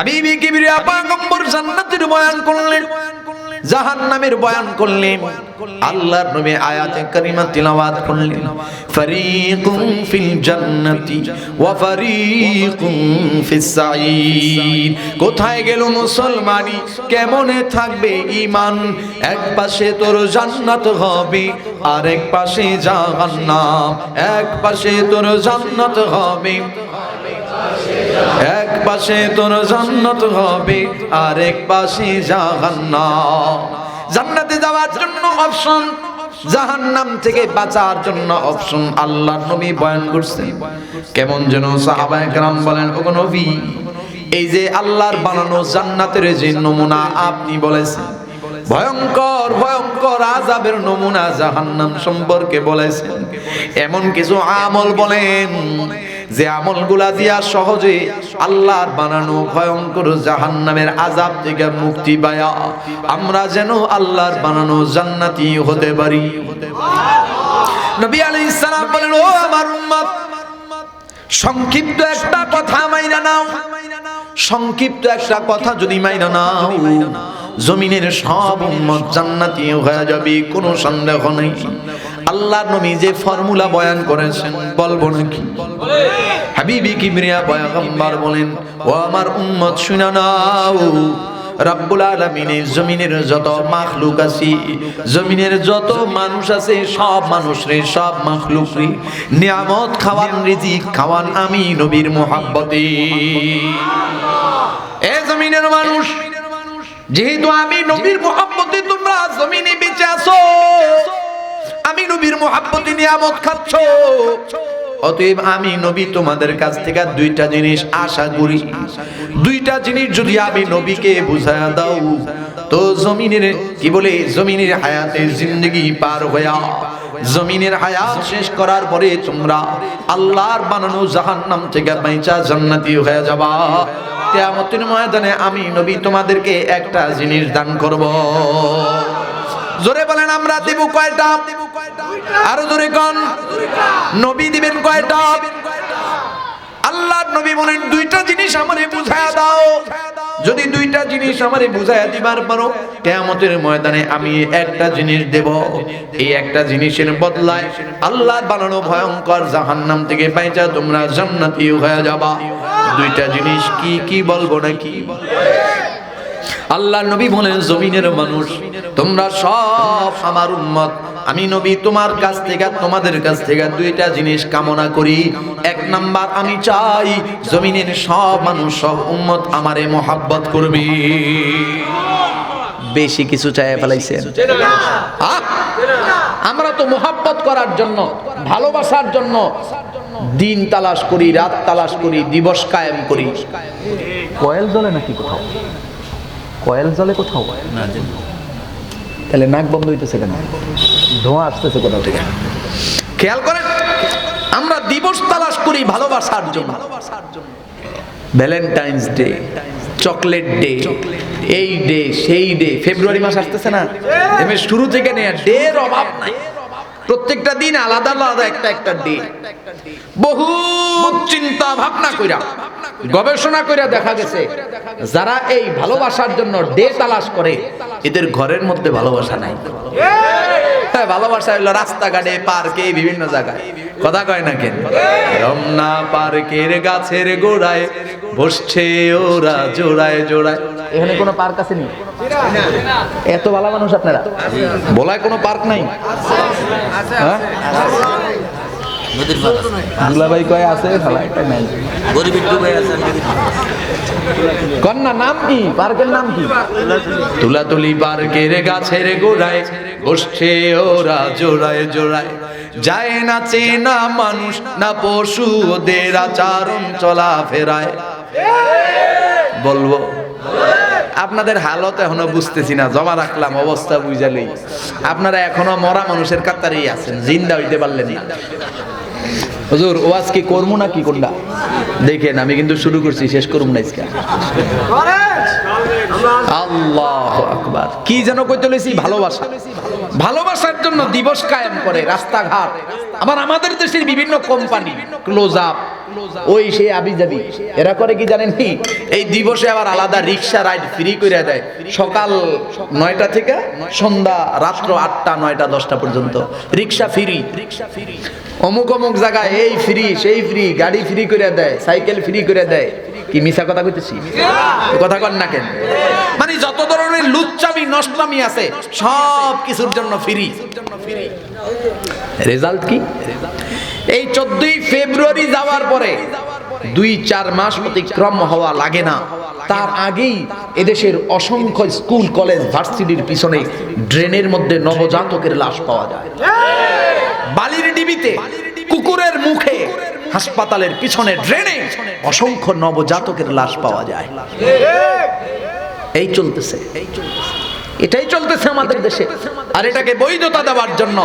হাবিবি কিবরিয়া পয়গম্বর জান্নাতের বয়ান করলেন, জাহান্নামের বয়ান করলেন, আল্লাহর নবী আয়াতে কারিমা তিলাওয়াত করলেন, ফারিকুম ফিল জান্নাতি ওয়া ফারিকুম ফিস সাঈদ। কোথায় গেল মুসলমানি? কেমনে থাকবে ঈমান? এক পাশে তোর জান্নাত হবে আর এক পাশে জাহান্নাম। এক পাশে তোর জান্নাত হবে। এক পাশে তোর জান্নাত হবে আর এক পাশে জাহান্নাম। জান্নাতে যাওয়ার জন্য অপশন জাহান্নাম থেকে বাঁচার জন্য অপশন আল্লাহর নবী বয়ান করছেন কেমন যেন সাহাবায়ে কেরাম বলেন, ওগো নবী, এই যে আল্লাহর বানানো জান্নাতের যে নমুনা আপনি বলেছেন, ভয়ঙ্কর ভয়ঙ্কর আজাবের নমুনা জাহান্নাম সম্পর্কে বলেছেন। এমন কিছু আমল বলেন যে আমলগুলা দিয়া সহজে আল্লাহর বানানো ভয়ঙ্কর জাহান্নামের আজাব থেকে মুক্তি পায়া। আমরা যেন আল্লাহর বানানো জান্নাতি হতে পারি। নবী আলাইহিস বলেন, ও আমার উম্মত, সংক্ষিপ্ত একটা কথা মাইনা নাও। সংক্ষিপ্ত একটা কথা যদি মাইনা নাও, জমিনের সব উম্মত জান্নাতি হয়ে যাবে, কোনো সন্দেহ নেই। আল্লাহ নবী যে ফর্মুলা বয়ান করেছেন, বলব নাকি? হাবিবি কিবরিয়া পয়গম্বর বলেন, ও আমার উম্মত, শুনে নাও। রব্বুল আলামিনের জমিনের যত মাখলুক আছে, জমিনের যত মানুষ আছে, সব মানুষ রে সব মাখলুক নিয়ামত খাওয়ান, রিজিক খাওয়ান আমি নবীর মোহাব্বতে। এ জমিনের মানুষ, যেহেতু আমি নবীর মোহাব্বতে, তোমরা জমিনে বেঁচে আছো। আমি নবীর মোহাব্বতে নিয়ামত খাচ্ছ। অতএব আমি নবী তোমাদের কাছ থেকে দুইটা জিনিস আশা করি। দুইটা জিনিস যদি আমি নবীকে বুঝায়া দাও, তো জমিনের কি বলে, জমিনের হায়াতে জিন্দগি পার হইয়া, জমিনের হায়াত শেষ করার পরে তোমরা আল্লাহর বানানো জাহান্নাম থেকে বাইচা জান্নাতি হয়ে যাবা। কিয়ামতের ময়দানে আমি নবী তোমাদেরকে একটা জিনিস দান করব। জোরে বলেন, আমরা দিব কয়টা? আরও জোরে কোন। নবী দিবেন কয়টা? আল্লাহর নবী বলেন, দুইটা জিনিস আমারে বুঝায়া দাও। যদি দুইটা জিনিস আমারে বুঝায়া দিবার পারো, কিয়ামতের ময়দানে আমি একটা জিনিস দেব। এই একটা জিনিসের বদলায় আল্লাহর বানানো ভয়ঙ্কর জাহান্নাম থেকে বাইচা তোমরা জান্নাতি হয়ে যাবা। দুইটা জিনিস কি কি বলব নাকি? আল্লাহ নবী বলেন জমিনের মানুষ তোমরা সব আমার উম্মত। আমি নবী তোমার কাছ থেকে তোমাদের কাছ থেকে দুইটা জিনিস কামনা করি। এক নাম্বার আমি চাই জমিনের সব মানুষ সব উম্মত আমারে মোহাব্বত করবে। বেশি কিছু চাই ফেলাইছেন। আমরা তো মোহাব্বত করার জন্য ভালোবাসার জন্য দিন তালাশ করি রাত তালাশ করি দিবস কায়েম করি। কয়েল জ্বলে নাকি কোথাও? কয়েল জলে কোথাও তাহলে নাক বন্ধ হইতেছে কেন? ধোঁয়া আসতেছে কোথাও থেকে? খেয়াল করেন আমরা দিবস তালাশ করি ভালোবাসার জন্য। ভ্যালেন্টাইন্স ডে চকলেট ডে এই ডে সেই ডে ফেব্রুয়ারি মাস আসতেছে না? এমনি শুরু থেকে নেয়া ডের অভাব নাই। প্রত্যেকটা দিন আলাদা আলাদা একটা একটা ডে বহু চিন্তা ভাবনা কইরা গবেষণা কইরা দেখা গেছে, যারা এই ভালোবাসার জন্য ডে তালাশ করে, এদের ঘরের মধ্যে ভালোবাসা নাই। হ্যাঁ ভালোবাসা হলো রাস্তাঘাটে, পার্কে, বিভিন্ন জায়গায়। কথা কয় না কেন? রমনা পার্কের গাছের গোড়ায় বসছে ওরা জোড়ায় জোড়ায়। এখানে কোনো পার্ক আছে নি? এত ভালো মানুষ আপনারা? বলায় কোনো পার্ক নাই? হ্যাঁ? নদীর আছে। দুলাভাই কয় আছে? ভালো একটা নাই গরিবের আছে কন্যা নাম কি? পার্কের নাম কি? তুলাতুলি পার্কের গাছের গোড়ায় বসছে ওরা জোড়ায় জোড়ায়। যায় না চেনা মানুষ না পশু ওদের আচরণ চলা ফেরায়। বলব আপনাদের হালত এখনও বুঝতেছি না জমা রাখলাম অবস্থা বুঝালেই আপনারা এখনও মরা মানুষের কাতারেই আছেন জিন্দা হইতে পারলেন না। হুজুর, ওয়াজ কি করব না কি কোনটা দেখেন, আমি কিন্তু শুরু করছি, শেষ করব না আজকে। আল্লাহ আকবার। কি যেন কইতে লইছি? ভালোবাসা। ভালোবাসার জন্য দিবস কায়েম করে, রাস্তাঘাট। আবার আমাদের দেশের বিভিন্ন কোম্পানি ক্লোজ আপ ওই সে আবি যাবি এরা করে কি জানেন কি? এই দিবসে আবার আলাদা রিক্সা রাইড ফ্রি করে দেয়। সকাল নয়টা থেকে সন্ধ্যা রাত্র আটটা, নয়টা, দশটা পর্যন্ত। Rickshaw free rickshaw free. অমুক অমুক জায়গায় এই ফ্রি সেই ফ্রি গাড়ি ফ্রি করে দেয় সাইকেল ফ্রি করে দেয়। কি মিশা কথা কইতেছি? কথা কন না কেন? মানে যত ধরনের লুচ্চামি, নষ্টামি আছে, সব কিছুর জন্য ফ্রি রেজাল্ট কি? এই চোদ্দই ফেব্রুয়ারি যাওয়ার পরে দুই, চার মাস অতিক্রম হওয়া লাগে না। তার আগেই এদেশের অসংখ্য স্কুল, কলেজ, ভার্সিটির পিছনে ড্রেনের মধ্যে নবজাতকের লাশ পাওয়া যায়। বালির ডিবিতে, কুকুরের মুখে, হাসপাতালের পিছনে ড্রেনে অসংখ্য নবজাতকের লাশ পাওয়া যায়। এই চলতেছে। এটাই চলতেছে আমাদের দেশে। আর এটাকে বৈধতা দেওয়ার জন্য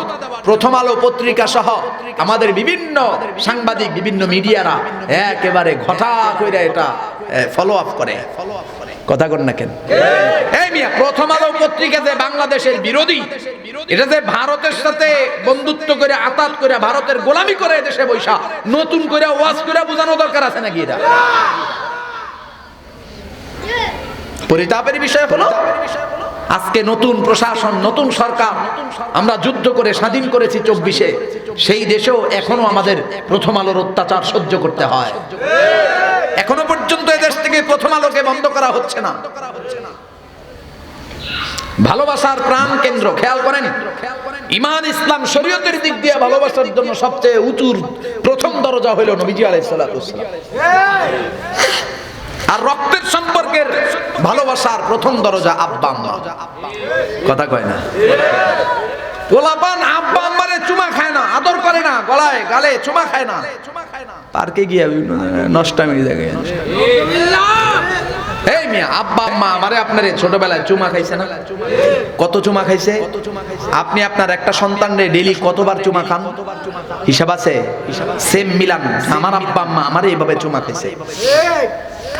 প্রথম আলো পত্রিকা সহ আমাদের বিভিন্ন সাংবাদিক বিভিন্ন মিডিয়ারা একেবারে ঘটা কইরা এটা ফলো আপ করে। কথা কন না কেন? এই মিয়া প্রথম আলো পত্রিকা যে বাংলাদেশের বিরোধী এটা যে ভারতের সাথে বন্ধুত্ব করে আতাত করে ভারতের গোলামি করে দেশে বৈশা নতুন করে ওয়াজ করে বোঝানো দরকার আছে নাকি এটা? পরিতাপের বিষয় হলো আজকে নতুন প্রশাসন, নতুন সরকার, আমরা যুদ্ধ করে স্বাধীন করেছি চব্বিশে। সেই দেশেও এখনও আমাদের প্রথম আলোর অত্যাচার সহ্য করতে হয়। এখনও পর্যন্ত এদেশ থেকে প্রথম আলোকে বন্ধ করা হচ্ছে না। ভালোবাসার প্রাণ কেন্দ্র, খেয়াল করেন? ইমান, ইসলাম, শরীয়তের দিক দিয়ে ভালোবাসার জন্য সবচেয়ে উঁচুর প্রথম দরজা হইল নবীজি সালাম। আর রক্তের সম্পর্কের ভালোবাসার প্রথম দরজা আব্বা কথা কয় না। গোলাপান আব্বা আম্মারে চুমা খায় না, আদর করে না, গলায়, গালে চুমা খায় না। পার্কে গিয়ে নষ্টামি দেখে এই মিয়া, আব্বা আম্মা আমারে আপনারে ছোটবেলায় চুমা খাইছে না? কত চুমা খাইছে? আপনি আপনার একটা সন্তানরে ডেলি কতবার চুমা খান? হিসাব আছে? সেম মিলান। আমার আব্বা আম্মা আমারে এইভাবে চুমা খাইছে।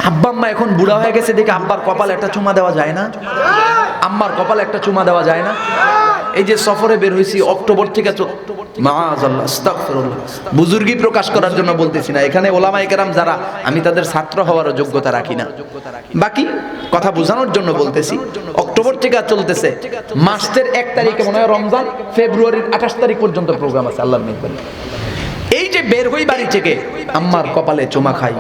আব্বা আম্মা এখন বুড়া হয়ে গেছে দেখে আব্বার কপালে একটা চুমা দেওয়া যায় না? আম্মার কপালে একটা চুমা দেওয়া যায় না? এই যে সফরে বের হয়েছি অক্টোবর থেকে বুজুর্গি প্রকাশ করার জন্য বলতেছি না, এখানে ওলামায়ে কেরাম যারা, আমি তাদের ছাত্র হওয়ারও যোগ্যতা রাখি না। বাকি কথা বোঝানোর জন্য বলতেছি, অক্টোবর থেকে চলতেছে। মাসের এক তারিখে মনে হয় রমজান, ফেব্রুয়ারির আঠাশ তারিখ পর্যন্ত প্রোগ্রাম আছে মেহরবানি। এই যে বের হই বাড়ি থেকে, আম্মার কপালে চুমা খাই,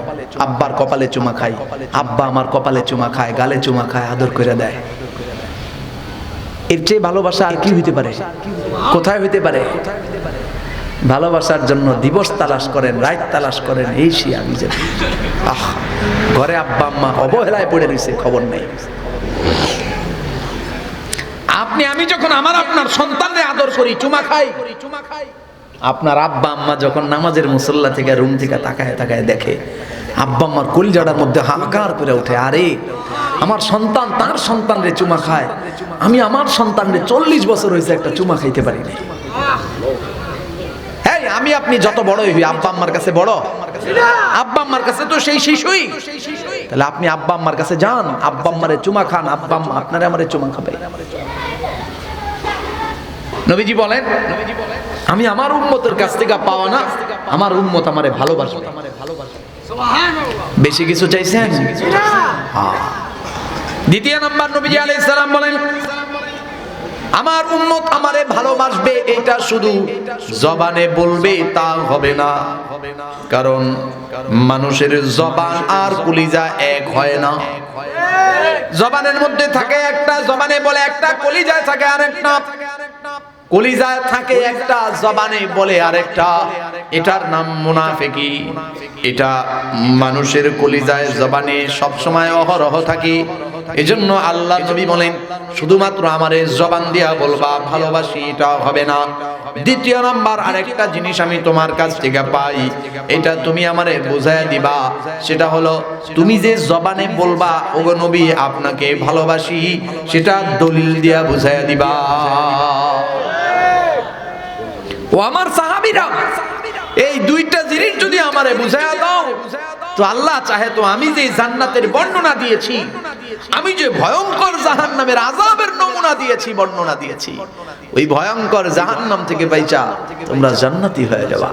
আব্বার কপালে চুমা খাই, আব্বা আমার কপালে চুমা খায়, গালে চুমা খায়, আদর করে দেয়। এর চেয়ে ভালোবাসা আর কি হইতে পারে? কোথায় হইতে পারে? ভালোবাসার জন্য দিবস তালাশ করেন রাত তালাশ করেন, এই সে আমি যে আহ, ঘরে আব্বা, আম্মা অবহেলায় পড়ে রয়েছে খবর নেই। আপনি, আমি যখন আমার, আপনার সন্তানরে আদর করি চুমা খাই চুমা খাই আপনার আব্বা আম্মা যখন নামাজের মুসল্লা থেকে রুম থেকে তাকায় তাকায় দেখে, আব্বা আম্মার কলজাটার মধ্যে হাহাকার করে ওঠে, আরে, আমার সন্তান তার সন্তান রে চুমা খায়। আমি আমার সন্তান রে চল্লিশ বছর হয়েছে একটা চুমা খাইতে পারি নাই। হ্যাঁ আমি আপনি যত বড় হইবি আব্বা আম্মার কাছে বড়। আব্বা আম্মার কাছে তো সেই শিশুই। তাহলে আপনি আব্বা আম্মার কাছে যান, আব্বা আম্মারে চুমা খান, আব্বা আম্মা আপনারে আমারে চুমা খাবে। নবীজি বলেন নবীজি বলেন আমি আমার উম্মতের কাছ থেকে পাওয়া না, আমার উম্মত আমারে ভালোবাসবে। বেশি কিছু চাইছেন? হ্যাঁ। দ্বিতীয় নাম্বার নবীজি আলাইহিস সালাম বলেন, আমার উম্মত আমারে ভালোবাসবে, এটা শুধু জবানে বলবে তা হবে না। কারণ মানুষের জবান আর কলিজা এক হয় না। জবানের মধ্যে থাকে একটা, জবানে বলে একটা, কলিজায় থাকে আরেকটা। কলিজায় থাকে একটা, জবানে বলে আরেকটা। এটার নাম মুনাফেকি। এটা মানুষের কলিজায় জবানে সবসময় অহরহ থাকে। এজন্য আল্লাহ নবী বলেন, শুধুমাত্র আমারে জবান দিয়া বলবা, ভালোবাসি, এটা হবে না। দ্বিতীয় নাম্বার, আরেকটা জিনিস আমি তোমার কাছ থেকে পাই। এটা তুমি আমারে বোঝায় দিবা, সেটা হলো, তুমি যে জবানে বলবা, ওগো নবী, আপনাকে ভালোবাসি, সেটা দলিল দিয়া বুঝায় দিবা। ও আমার সাহাবিরা, এই দুইটা জিনিস যদি আমারে বুঝায়া দাও, তো আল্লাহ চাহে তো আমি যে জান্নাতের বর্ণনা দিয়েছি, আমি যে ভয়ঙ্কর জাহান্নামের আজাবের নমুনা দিয়েছি, বর্ণনা দিয়েছি, ওই ভয়ঙ্কর জাহান্নাম থেকে বাইচা তোমরা জান্নাতি হয়ে যাবা।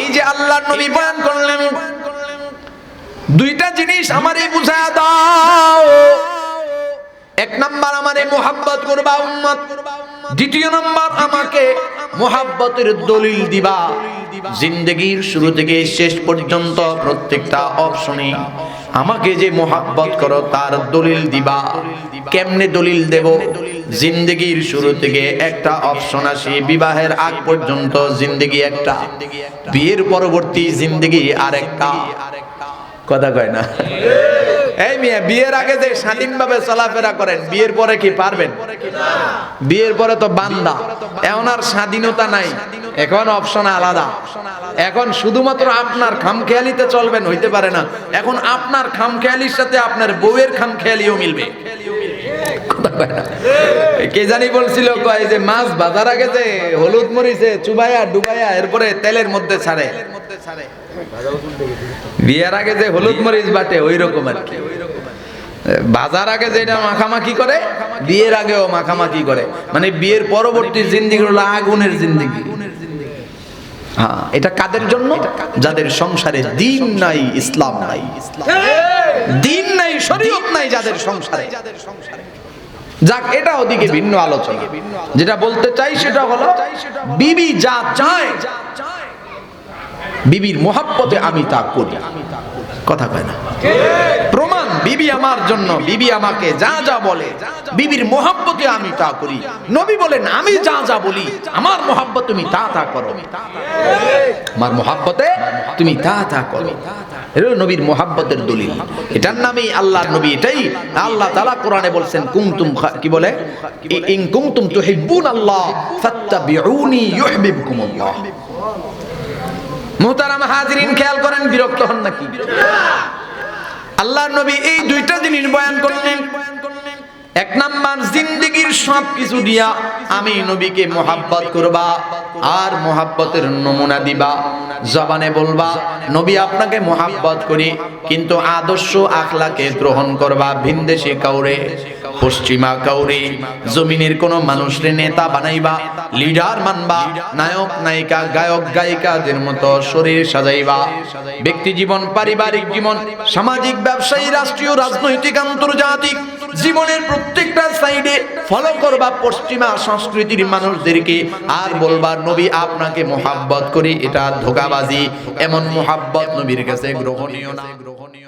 এই যে আল্লাহর নবী বয়ান করলেন, দুইটা জিনিস আমারে বুঝায় দাও। এক নাম্বার, আমারে মোহাব্বত করবা উম্মত। দ্বিতীয় নম্বর আমাকে মোহাব্বতের দলিল দিবা। জিন্দগির শুরু থেকে শেষ পর্যন্ত প্রত্যেকটা অপশনে আমাকে যে মোহাব্বত করো, তার দলিল দিবা। কেমনে দলিল দেব? জিন্দগির শুরু থেকে একটা অপশন আসে, বিবাহের আগ পর্যন্ত জিন্দগি একটা। বিয়ের পরবর্তী জিন্দগি আরেকটা। কথা কয় না? এই মিয়া, বিয়ের আগে যে স্বাধীনভাবে চলাফেরা করেন, বিয়ের পরে কি পারবেন? বিয়ের পরে তো বান্দা। এখন আর স্বাধীনতা নাই। এখন অপশন আলাদা। এখন শুধুমাত্র আপনার খামখেয়ালিতে চলবেন, হইতে পারে না। এখন আপনার খামখেয়ালির সাথে আপনার বউয়ের খামখেয়ালিও মিলবে। কে জানি বলছিল, কয় যে মাছ বাজার আগে যে হলুদ মরিচে চুবাইয়া ডুবাইয়া এরপরে তেলের মধ্যে ছাড়ে। বিয়ের আগে যে হলুদ মরিচ বাটে, ওই রকম আর কি। বাজার আগে যেটা মাখামাখি করে, বিয়ের আগেও মাখামাখি করে। মানে বিয়ের পরবর্তী জিন্দিগি হলো আগুনের জিন্দিগি। হ্যাঁ এটা কাদের জন্য? যাদের সংসারে দিন নাই, ইসলাম নাই। দিন নাই, শরীয়ত নাই যাদের সংসারে। যাক, এটা ওদিকে ভিন্ন আলোচনা। যেটা বলতে চাই সেটা হলো, বিবি যা চায় বিবির মোহাব্বতে আমি তা করি। কথা কয় না। প্রমাণ, বিবি আমার জন্য, বিবি আমাকে যা যা বলে, বিবির মোহাব্বতে আমি তা করি। নবী বলেন, আমি যা যা বলি, আমার মোহাব্বত তুমি তা তা করো। আমার মোহাব্বতে তুমি তা তা করো। এটা নবীর মোহাব্বতের দলিল। এটার নামেই আল্লাহর নবী এটাই। আল্লাহ তাআলা কোরআনে বলছেন কুমতুম কি বলে? ইন কুমতুম তুহিব্বুন আল্লাহ ফাত্তাবিউনি ইউহিব্বুকুমুল্লাহ। মুহতারাম হাজিরিন, খেয়াল করেন, বিরক্ত হন নাকি? আল্লাহর নবী এই দুইটা জিনিস বয়ান করলেন। এক নাম্বার, জিন্দেগির সব কিছু দিয়া আমি নবীকে মোহাব্বত করবা আর মোহাব্বতের নমুনা দিবা। জবানে বলবা, নবী আপনাকে মোহাব্বত করি, কিন্তু আদর্শ আখলাকে গ্রহণ করবা ভিনদেশে কাউরে। পশ্চিমা কাউরে, জমিনের কোন মানুষরে নেতা বানাইবা, লিডার মানবা, নায়ক, নায়িকা, গায়ক, গায়িকাদের মতো শরীর সাজাইবা। ব্যক্তি জীবন, পারিবারিক জীবন, সামাজিক ব্যবসায়ী, রাষ্ট্রীয়, রাজনৈতিক, আন্তর্জাতিক জীবনের প্রত্যেকটা সাইডে ফলো করবা পশ্চিমা সংস্কৃতির মানুষদেরকে। আর বলবা, নবী, আপনাকে মোহাব্বত করি, এটা ধোকাবাজি। এমন মোহাব্বত নবীর কাছে গ্রহণীয় না। গ্রহণ